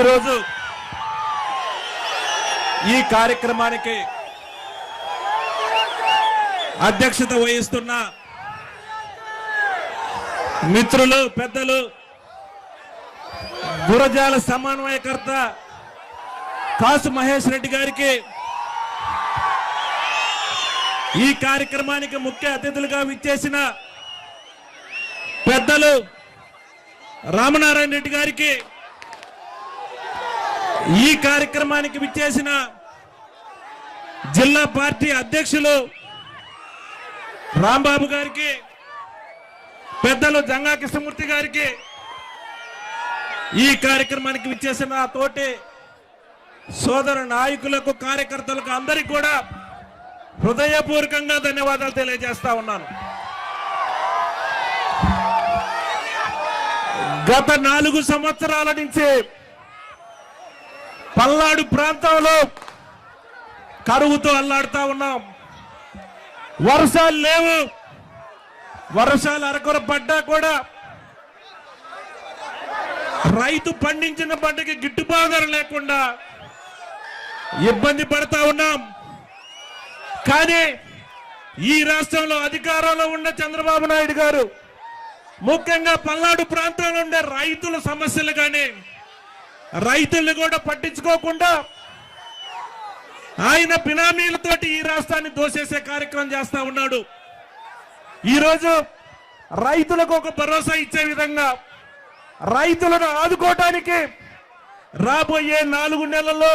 ఈరోజు ఈ కార్యక్రమానికి అధ్యక్షత వహిస్తున్న మిత్రులు పెద్దలు గురజాల సమన్వయకర్త కాసు మహేష్ రెడ్డి గారికి ఈ కార్యక్రమానికి ముఖ్య అతిథులుగా విచ్చేసిన పెద్దలు రామనారాయణ రెడ్డి గారికి ఈ కార్యక్రమానికి విచ్చేసిన జిల్లా పార్టీ అధ్యక్షులు రాంబాబు గారికి పెద్దలు జంగా కృష్ణమూర్తి గారికి ఈ కార్యక్రమానికి విచ్చేసిన తోటి సోదర నాయకులకు కార్యకర్తలకు అందరికీ కూడా హృదయపూర్వకంగా ధన్యవాదాలు తెలియజేస్తా ఉన్నాను. గత నాలుగు సంవత్సరాల నుంచి పల్నాడు ప్రాంతంలో కరువుతో అల్లాడుతా ఉన్నాం. వర్షాలు లేవు. వర్షాలు అరకొర పడ్డా కూడా రైతు పండించిన పంటకి గిట్టుబాటు లేకుండా ఇబ్బంది పడతా ఉన్నాం. కానీ ఈ రాష్ట్రంలో అధికారంలో ఉన్న చంద్రబాబు నాయుడు గారు ముఖ్యంగా పల్నాడు ప్రాంతంలో ఉండే రైతుల సమస్యలు కానీ రైతుల్ని కూడా పట్టించుకోకుండా ఆయన బినామీలతోటి ఈ రాష్ట్రాన్ని దోసేసే కార్యక్రమం చేస్తా ఉన్నాడు. ఈరోజు రైతులకు ఒక భరోసా ఇచ్చే విధంగా రైతులను ఆదుకోవటానికి రాబోయే నాలుగు నెలల్లో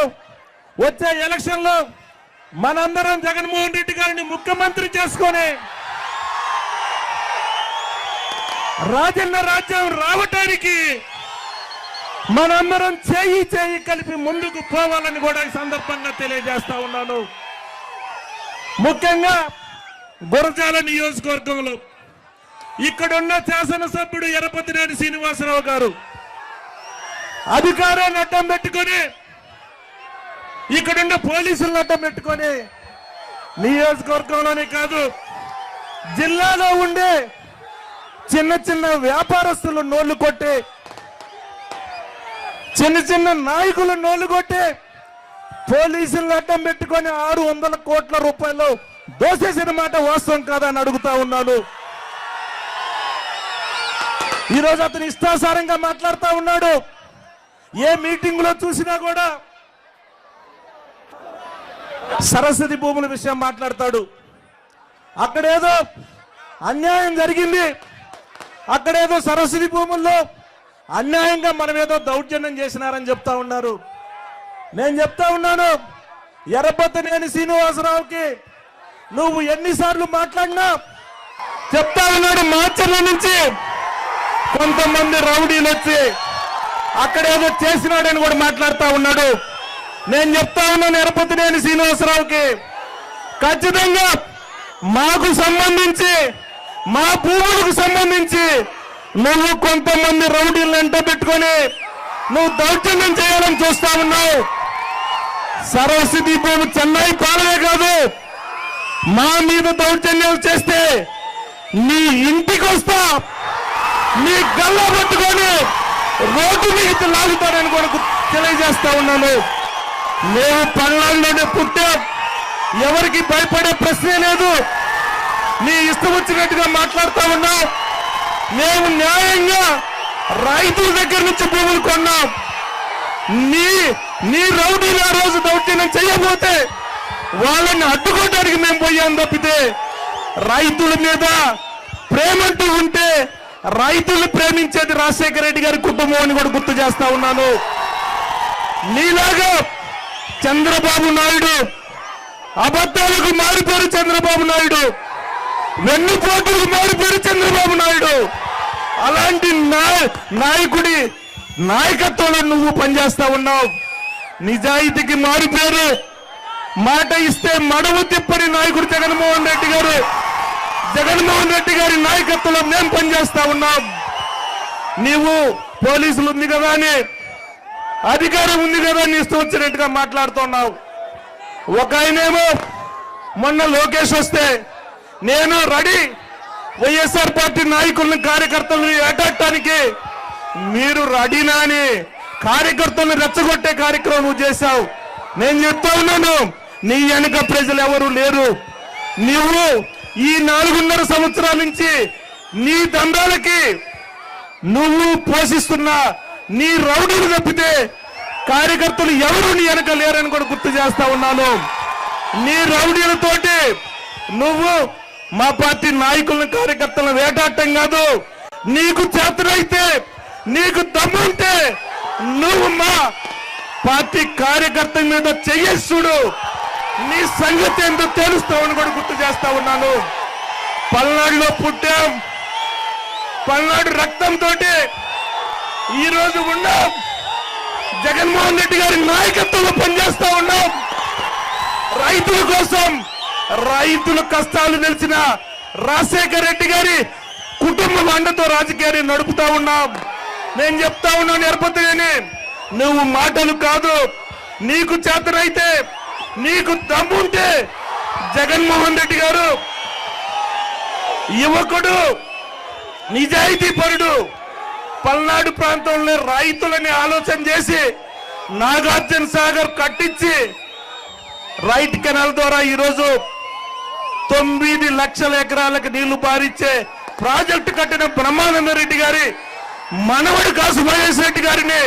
వచ్చే ఎలక్షన్లో మనందరం జగన్మోహన్ రెడ్డి గారిని ముఖ్యమంత్రి చేసుకొని రాజన్న రాజ్యం రావటానికి మనందరం చేయి చేయి కలిపి ముందుకు పోవాలని కూడా ఈ సందర్భంగా తెలియజేస్తా ఉన్నాను. ముఖ్యంగా గురజాల నియోజకవర్గంలో ఇక్కడున్న శాసనసభ్యుడు ఎరపతినేని శ్రీనివాసరావు గారు అధికారాన్ని అడ్డం పెట్టుకొని ఇక్కడున్న పోలీసులను అడ్డం పెట్టుకొని నియోజకవర్గంలోనే కాదు జిల్లాలో ఉండే చిన్న చిన్న వ్యాపారస్తులు నోళ్ళు కొట్టి చిన్న చిన్న నాయకులు నోళ్ళు కొట్టి పోలీసులను అడ్డం పెట్టుకొని ఆరు వందల కోట్ల రూపాయలు దోసేసిన మాట వాస్తవం కాదని అని అడుగుతా ఉన్నాను. ఈరోజు అతను ఇష్టాసారంగా మాట్లాడుతూ ఉన్నాడు. ఏ మీటింగ్లో చూసినా కూడా సరస్వతి భూముల విషయం మాట్లాడతాడు. అక్కడేదో అన్యాయం జరిగింది. అక్కడేదో సరస్వతి భూముల్లో అన్యాయంగా మనం ఏదో దౌర్జన్యం చేసినారని చెప్తా ఉన్నారు. నేను చెప్తా ఉన్నాను ఎర్రబద్దనేని శ్రీనివాసరావుకి నువ్వు ఎన్నిసార్లు మాట్లాడినా చెప్తా ఉన్నాడు మాచర్ల నుంచి. కొంతమంది రౌడీలు వచ్చి అక్కడేదో చేసినాడని కూడా మాట్లాడుతూ ఉన్నాడు. నేను చెప్తా ఉన్నాను ఎరపతినేని శ్రీనివాసరావుకి ఖచ్చితంగా మాకు సంబంధించి మా భూములకు సంబంధించి నువ్వు కొంతమంది రౌడీలను ఎంట పెట్టుకొని నువ్వు దౌర్జన్యం చేయాలని చూస్తా ఉన్నావు. సరస్వతి భూమి చెన్నై పాలనే కాదు. మా మీద దౌర్జన్యాలు చేస్తే నీ ఇంటికి వస్తా. నీ గల్ల పట్టుకొని రోడ్డు మీద లాగుతానని కూడా తెలియజేస్తా ఉన్నాను. మేము పల్నాడులోనే పుట్టా. ఎవరికి భయపడే ప్రశ్నే లేదు. నీ ఇష్టం వచ్చినట్టుగా మాట్లాడుతూ ఉన్నావు. మేము న్యాయంగా రైతుల దగ్గర నుంచి భూములు కొన్నాం. నీ నీ రౌడీలు ఆ రోజు దౌర్జన్యం చేయబోతే వాళ్ళని అడ్డుకోవడానికి మేము పోయాం తప్పితే రైతుల మీద ప్రేమంటూ ఉంటే రైతులు ప్రేమించేది రాజశేఖర రెడ్డి గారి కుటుంబం అని కూడా గుర్తు చేస్తా ఉన్నాను. నీలాగా చంద్రబాబు నాయుడు అబద్ధాలకు మారిపోరు చంద్రబాబు నాయుడు. వెన్నుపోటులకు మారిపోరు చంద్రబాబు నాయుడు. అలాంటి నాయ- నాయకుడి నాయకత్వంలో నువ్వు పనిచేస్తా ఉన్నావు. నిజాయితీకి మారిపోయారు మాట ఇస్తే మడవు తిప్పని నాయకుడు జగన్మోహన్ రెడ్డి గారు. జగన్మోహన్ రెడ్డి గారి నాయకత్వంలో మేము పనిచేస్తా ఉన్నాం. నీవు పోలీసులు ఉంది కదా అని అధికారం ఉంది కదా అని ఇష్టం వచ్చినట్టుగా మాట్లాడుతున్నావు ఒక ఆయనేమో మొన్న లోకేష్ వస్తే నేను రెడీ. వైఎస్ఆర్ పార్టీ నాయకులను కార్యకర్తలను ఏటాడటానికి మీరు రెడీనా అని కార్యకర్తలను రెచ్చగొట్టే కార్యక్రమం నువ్వు చేశావు. నేను చెప్తా ఉన్నాను నీ వెనుక ప్రజలు ఎవరు లేరు. నువ్వు ఈ నాలుగున్నర సంవత్సరాల నుంచి నీ దండాలకి నువ్వు పోషిస్తున్న నీ రౌడీలు తప్పితే కార్యకర్తలు ఎవరు నీ వెనక లేరని కూడా గుర్తు చేస్తా ఉన్నాను. నీ రౌడీలతోటి నువ్వు మా పార్టీ నాయకులను కార్యకర్తలను వేటాడటం కాదు. నీకు చేతనైతే నీకు దమ్ముంటే నువ్వు మా పార్టీ కార్యకర్త మీద చెయ్యస్సుడు నీ సంగతి ఏంటో తెలుస్తావని కూడా గుర్తు చేస్తా ఉన్నాను. పల్నాడులో పుట్టాం. పల్నాడు రక్తంతో ఈ రోజు ఉన్నాం. జగన్మోహన్ రెడ్డి గారి నాయకత్వంలో పనిచేస్తా ఉన్నాం. రైతుల కోసం రైతుల కష్టాలు తెలిసిన రాజశేఖర రెడ్డి గారి కుటుంబం అండతో రాజకీయాన్ని నడుపుతా ఉన్నాం. నేను చెప్తా ఉన్నాను నేర్పతిని నువ్వు మాటలు కాదు. నీకు చేతనైతే నీకు దమ్ముంటే జగన్మోహన్ రెడ్డి గారు యువకుడు నిజాయితీ పరుడు పల్నాడు ప్రాంతంలో రైతులని ఆలోచన చేసి నాగార్జున సాగర్ కట్టించి రైట్ కెనాల్ ద్వారా ఈరోజు తొమ్మిది లక్షల ఎకరాలకు నీళ్ళు పారిచ్చే ప్రాజెక్టు కట్టిన బ్రహ్మానంద రెడ్డి గారి మనవడు కాసు మహేష్ రెడ్డి గారిని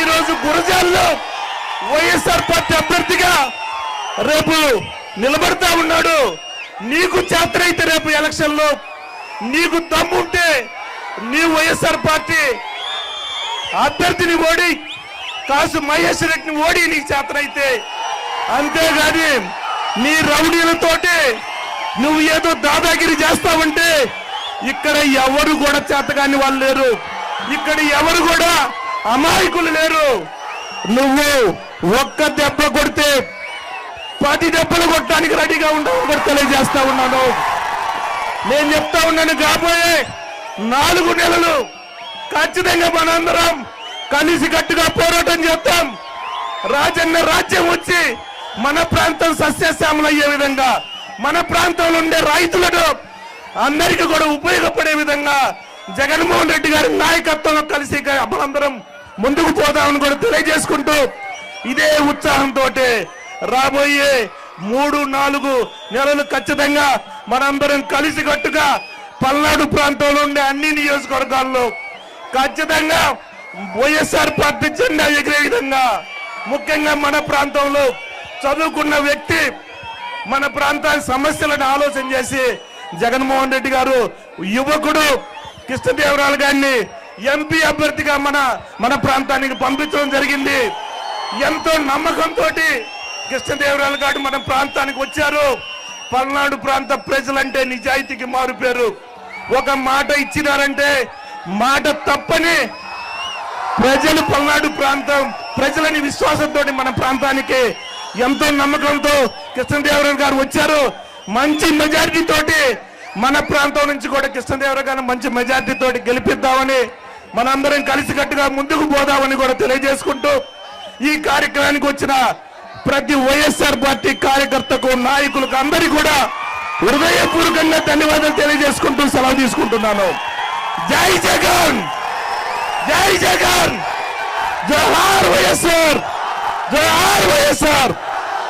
ఈరోజు గురజాల్లో వైఎస్ఆర్ పార్టీ అభ్యర్థిగా రేపు నిలబడతా ఉన్నాడు. నీకు చేతనైతే రేపు ఎలక్షన్లో నీకు దమ్ముంటే నీ వైఎస్ఆర్ పార్టీ అభ్యర్థిని ఓడి కాసు మహేష్ రెడ్డిని ఓడి నీకు చేతనైతే. అంతేగాని నీ రౌడీలతోటి నువ్వు ఏదో దాదాగిరి చేస్తావంటే ఇక్కడ ఎవరు కూడా చేతగాని వాళ్ళు లేరు. ఇక్కడ ఎవరు కూడా అమాయకులు లేరు. నువ్వు ఒక్క దెబ్బ కొడితే పది దెబ్బలు కొట్టడానికి రెడీగా ఉండవు కూడా తెలియజేస్తా ఉన్నాను. నేను చెప్తా ఉన్నాను కాబోయే నాలుగు నెలలు ఖచ్చితంగా మనందరం కలిసి కట్టుగా పోరాటం చేద్దాం. రాజన్న రాజ్యం వచ్చి మన ప్రాంతం సస్యశ్యామలు అయ్యే విధంగా మన ప్రాంతంలో ఉండే రైతులకు అందరికీ కూడా ఉపయోగపడే విధంగా జగన్మోహన్ రెడ్డి గారి నాయకత్వంలో కలిసి మనందరం ముందుకు పోదామని కూడా తెలియజేసుకుంటూ ఇదే ఉత్సాహంతో రాబోయే మూడు నాలుగు నెలలు ఖచ్చితంగా మనందరం కలిసి కట్టుగా పల్నాడు ప్రాంతంలో ఉండే అన్ని నియోజకవర్గాల్లో ఖచ్చితంగా వైఎస్ఆర్ పార్టీ జెండా ఎగిరే విధంగా ముఖ్యంగా మన ప్రాంతంలో చదువుకున్న వ్యక్తి మన ప్రాంతానికి సమస్యలను ఆలోచన చేసి జగన్మోహన్ రెడ్డి గారు యువకుడు కృష్ణదేవరాయలు గారిని ఎంపీ అభ్యర్థిగా మన మన ప్రాంతానికి పంపించడం జరిగింది. ఎంతో నమ్మకంతో కృష్ణదేవరాయలు గారు మన ప్రాంతానికి వచ్చారు. పల్నాడు ప్రాంత ప్రజలంటే నిజాయితీకి మారుపేరు. ఒక మాట ఇచ్చినారంటే మాట తప్పని ప్రజలు పల్నాడు ప్రాంతం ప్రజలని విశ్వాసంతో మన ప్రాంతానికి ఎంతో నమ్మకంతో కృష్ణదేవరాయలు గారు వచ్చారు. మంచి మెజారిటీ తోటి మన ప్రాంతం నుంచి కూడా కృష్ణదేవరాయ గారిని మంచి మెజారిటీ తోటి గెలిపిద్దామని మనందరం కలిసికట్టుగా ముందుకు పోదామని కూడా తెలియజేసుకుంటూ ఈ కార్యక్రమానికి వచ్చిన ప్రతి వైఎస్ఆర్ పార్టీ కార్యకర్తకు నాయకులకు అందరికీ కూడా హృదయపూర్వకంగా ధన్యవాదాలు తెలియజేసుకుంటూ సెలవు తీసుకుంటున్నాను. జై జగన్! జై జగన్! జోహార్ వైఎస్ఆర్! జోహార్ వైఎస్ఆర్!